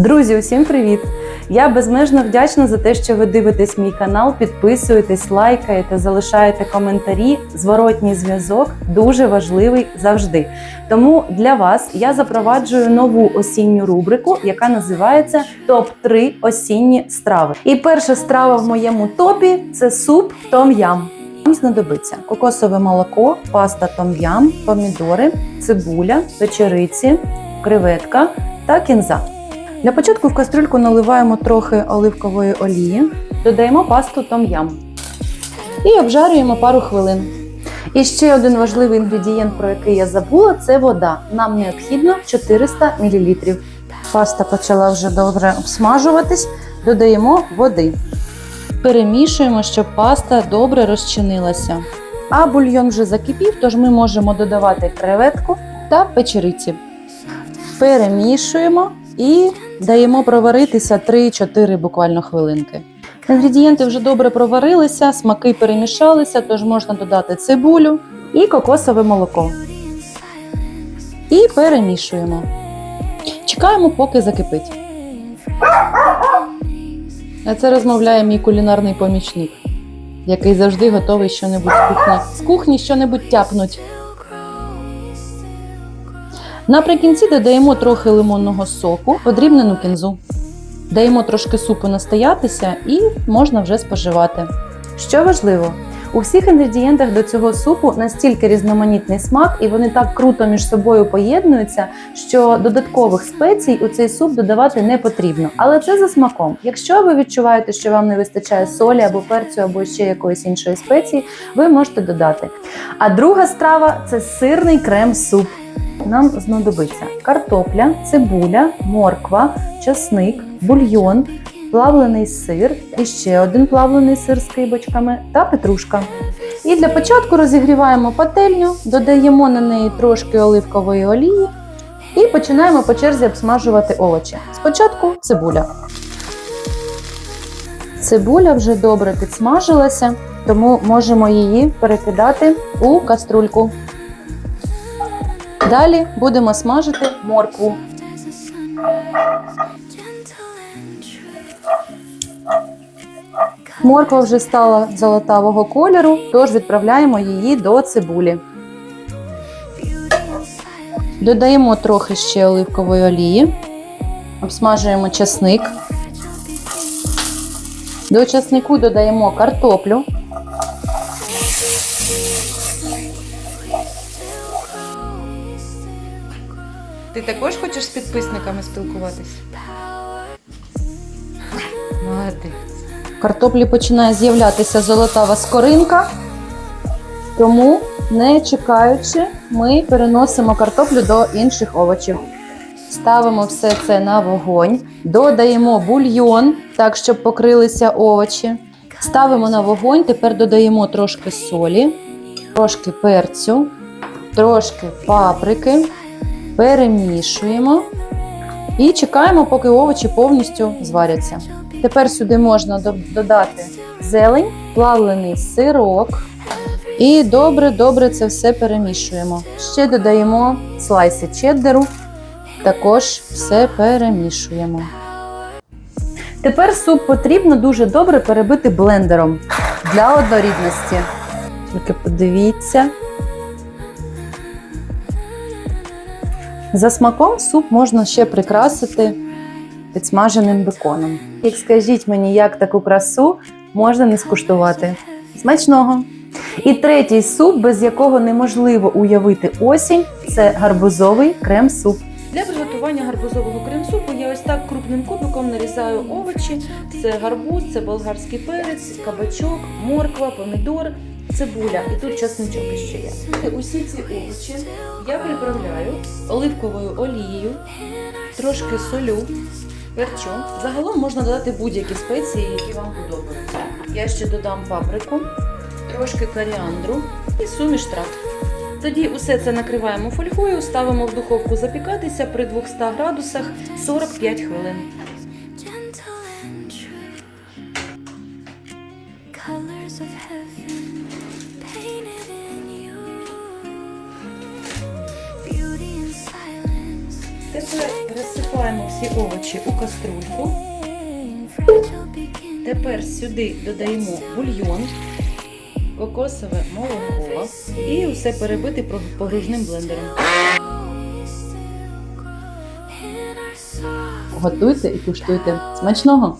Друзі, усім привіт! Я безмежно вдячна за те, що ви дивитесь мій канал, підписуєтесь, лайкаєте, залишаєте коментарі. Зворотній зв'язок дуже важливий завжди. Тому для вас я запроваджую нову осінню рубрику, яка називається Топ 3 осінні страви. І перша страва в моєму топі це суп том-ям. Вам знадобиться кокосове молоко, паста том-ям, помідори, цибуля, печериці, креветка та кінза. Для початку в кастрюльку наливаємо трохи оливкової олії, додаємо пасту том-ям і обжарюємо пару хвилин. І ще один важливий інгредієнт, про який я забула, це вода. Нам необхідно 400 мл. Паста почала вже добре обсмажуватись, додаємо води. Перемішуємо, щоб паста добре розчинилася. А бульйон вже закипів, тож ми можемо додавати креветку та печериці. Перемішуємо і даємо проваритися 3-4 буквально хвилинки. Інгредієнти вже добре проварилися, смаки перемішалися, тож можна додати цибулю і кокосове молоко. І перемішуємо. Чекаємо, поки закипить. А це розмовляє мій кулінарний помічник, який завжди готовий щонебудь з кухні. З кухні щонебудь тяпнуть. Наприкінці додаємо трохи лимонного соку, подрібнену кінзу. Даємо трошки супу настоятися і можна вже споживати. Що важливо, у всіх інгредієнтах до цього супу настільки різноманітний смак, і вони так круто між собою поєднуються, що додаткових спецій у цей суп додавати не потрібно. Але це за смаком. Якщо ви відчуваєте, що вам не вистачає солі або перцю, або ще якоїсь іншої спеції, ви можете додати. А друга страва це сирний крем-суп. Нам знадобиться картопля, цибуля, морква, часник, бульйон, плавлений сир, і ще один плавлений сир з кибочками та петрушка. І для початку розігріваємо пательню, додаємо на неї трошки оливкової олії і починаємо по черзі обсмажувати овочі. Спочатку цибуля. Цибуля вже добре підсмажилася, тому можемо її перекидати у каструльку. Далі будемо смажити моркву. Морква вже стала золотавого кольору, тож відправляємо її до цибулі. Додаємо трохи ще оливкової олії, обсмажуємо часник. До часнику додаємо картоплю. Ти також хочеш з підписниками спілкуватись? Молодець. В картоплі починає з'являтися золотава скоринка, тому, не чекаючи, ми переносимо картоплю до інших овочів. Ставимо все це на вогонь, додаємо бульйон, так, щоб покрилися овочі. Ставимо на вогонь, тепер додаємо трошки солі, трошки перцю, трошки паприки перемішуємо і чекаємо, поки овочі повністю зваряться. Тепер сюди можна додати зелень, плавлений сирок. І добре-добре це все перемішуємо. Ще додаємо слайси чеддеру, також все перемішуємо. Тепер суп потрібно дуже добре перебити блендером для однорідності. Тільки подивіться, За смаком суп можна ще прикрасити підсмаженим беконом. Як скажіть мені, як таку красу можна не скуштувати? Смачного! І третій суп, без якого неможливо уявити осінь, це гарбузовий крем-суп. Для приготування гарбузового крем-супу я ось так крупним кубиком нарізаю овочі. Це гарбуз, це болгарський перець, кабачок, морква, помідор, цибуля. І тут часничок ще є. Усі ці овочі я приправляю оливковою олією, трошки солю, перчу. Загалом можна додати будь-які спеції, які вам подобаються. Я ще додам паприку, трошки коріандру і суміш трав. Тоді усе це накриваємо фольгою, ставимо в духовку запікатися при 200 градусах 45 хвилин. Colors of heaven Тепер розсипаємо всі овочі у каструльку. Тепер сюди додаємо бульйон, кокосове молоко і все перебити погружним блендером. Готуйте і куштуйте. Смачного!